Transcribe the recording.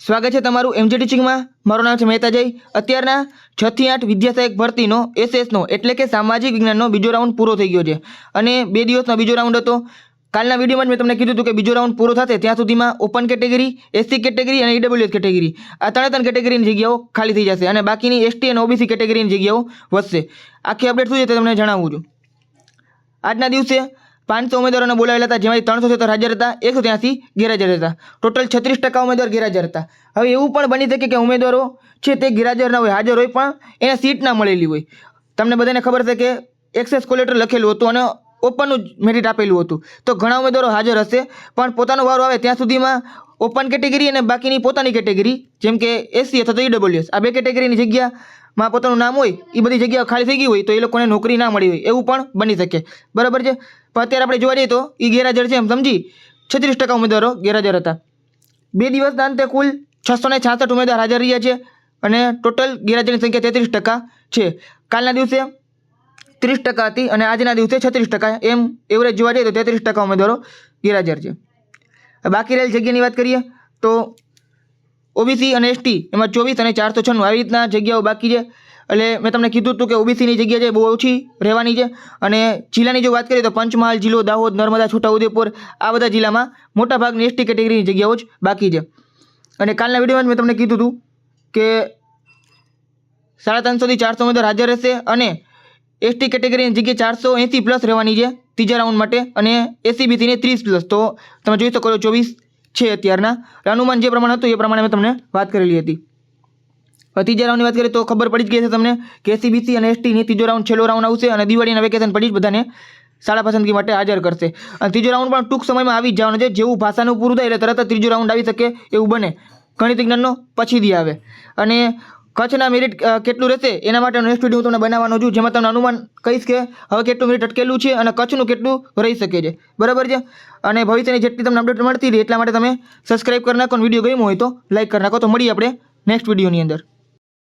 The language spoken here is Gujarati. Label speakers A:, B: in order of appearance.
A: સ્વાગત છે તમારું એમજી ટીચિંગમાં મારું નામ છે મહેતા જય અત્યારના છ થી આઠ વિદ્યાસહાયક ભરતીનો એસએસનો એટલે કે સામાજિક વિજ્ઞાનનો બીજો રાઉન્ડ પૂરો થઈ ગયો છે. અને બે દિવસનો બીજો રાઉન્ડ હતો. કાલના વિડીયોમાં જ મેં તમને કીધું હતું કે બીજો રાઉન્ડ પૂરો થશે. ત્યાં સુધીમાં ઓપન કેટેગરી એસસી કેટેગરી અને ઈડબ્લ્યુએસ કેટેગરી આ ત્રણે ત્રણ કેટેગરીની જગ્યાઓ ખાલી થઈ જશે અને બાકીની એસટી અને ઓબીસી કેટેગરીની જગ્યાઓ વધશે. આખી અપડેટ શું છે તે તમને જણાવું છું. આજના દિવસે પાંચસો ઉમેદવારોને બોલાવેલા હતા, જેમાંથી ત્રણસો સત્તર હાજર હતા, એકસો ત્યાંસી ગેરહાજર હતા. ટોટલ છત્રીસ ટકા ઉમેદવાર ગેરહાજર હતા. હવે એવું પણ બની શકે કે ઉમેદવારો છે તે ગેરહાજર ના હોય, હાજર હોય, પણ એને સીટ ના મળેલી હોય. તમને બધાને ખબર છે કે એક્સેસ કોલેટર લખેલું હતું અને ઓપનનું જ મેરિટ આપેલું હતું. તો ઘણા ઉમેદવારો હાજર હશે, પણ પોતાનો વારો આવે ત્યાં સુધીમાં ઓપન કેટેગરી અને બાકીની પોતાની કેટેગરી જેમ કે એસસી અથવા તો ઈડબ્લ્યુએસ આ બે કેટેગરીની જગ્યામાં પોતાનું નામ હોય એ બધી જગ્યાઓ ખાલી થઈ ગઈ હોય, તો એ લોકોને નોકરી ના મળી હોય, એવું પણ બની શકે. બરાબર છે? પણ અત્યારે આપણે જોવા જઈએ તો એ ગેરહાજર છે એમ સમજી? છત્રીસ ટકા ઉમેદવારો ગેરહાજર હતા. બે દિવસના અંતે કુલ છસો ને છાસઠ ઉમેદવાર હાજર રહ્યા છે અને ટોટલ ગેરહાજરની સંખ્યા તેત્રીસ ટકા છે. કાલના દિવસે ત્રીસ ટકા હતી અને આજના દિવસે છત્રીસ ટકા એમ એવરેજ જોવા જઈએ તો તેત્રીસ ટકા ઉમેદવારો ગેરહાજર છે. બાકી રહેલી જગ્યાની વાત કરીએ તો ઓબીસી અને એસટી એમાં ચોવીસ અને ચારસો છન્નું આવી રીતના જગ્યાઓ બાકી છે. એટલે મેં તમને કીધું હતું કે ઓબીસીની જગ્યા છે બહુ ઓછી રહેવાની છે. અને જિલ્લાની જો વાત કરીએ તો પંચમહાલ, જિલ્લો દાહોદ, નર્મદા છોટાઉદેપુર આ બધા જિલ્લામાં મોટાભાગની એસટી કેટેગરીની જગ્યાઓ જ બાકી છે. અને કાલના વિડીયોમાં મેં તમને કીધું હતું કે સાડા ત્રણસોથી ચારસો ઉમેદવાર હાજર રહેશે અને એસટી કેટેગરીની જગ્યાએ ચારસો એંસી પ્લસ રહેવાની છે, ત્રીજા રાઉન્ડ માટે. અને એસીબીસીને ત્રીસ પ્લસ તો તમે જોઈ શકો છો ચોવીસ છે અત્યારના. અનુમાન જે પ્રમાણે હતું એ પ્રમાણે મેં તમને વાત કરેલી હતી. ત્રીજા રાઉન્ડની વાત કરીએ તો ખબર પડી જ ગઈ છે તમને કે એસીબીસી અને એસટીની ત્રીજો રાઉન્ડ છેલ્લો રાઉન્ડ આવશે અને દિવાળીના વેકેશન પછી જ બધાને શાળા પસંદગી માટે હાજર કરશે. અને ત્રીજો રાઉન્ડ પણ ટૂંક સમયમાં આવી જવાનો છે. જેવું ભાષાનું પૂરું થાય એટલે તરત જ ત્રીજો રાઉન્ડ આવી શકે એવું બને. ગણિત વિજ્ઞાનનો પછીથી આવે. અને કચ્છના મેરિટ કેટલું રહેશે એના માટે નેક્સ્ટ વીડિયો હું તમને બનાવવાનો છું, જેમાં તમને અનુમાન કહીશ કે હવે કેટલું મેરિટ અટકેલું છે અને કચ્છનું કેટલું રહી શકે છે. બરાબર છે? અને ભવિષ્યની જેટલી તમને અપડેટ મળતી રહે એટલા માટે તમે સબસ્ક્રાઇબ કરી નાખો વીડિયો ગમ્યો હોય તો લાઇક કરી નાખો. તો મળીએ આપણે નેક્સ્ટ વિડીયોની અંદર.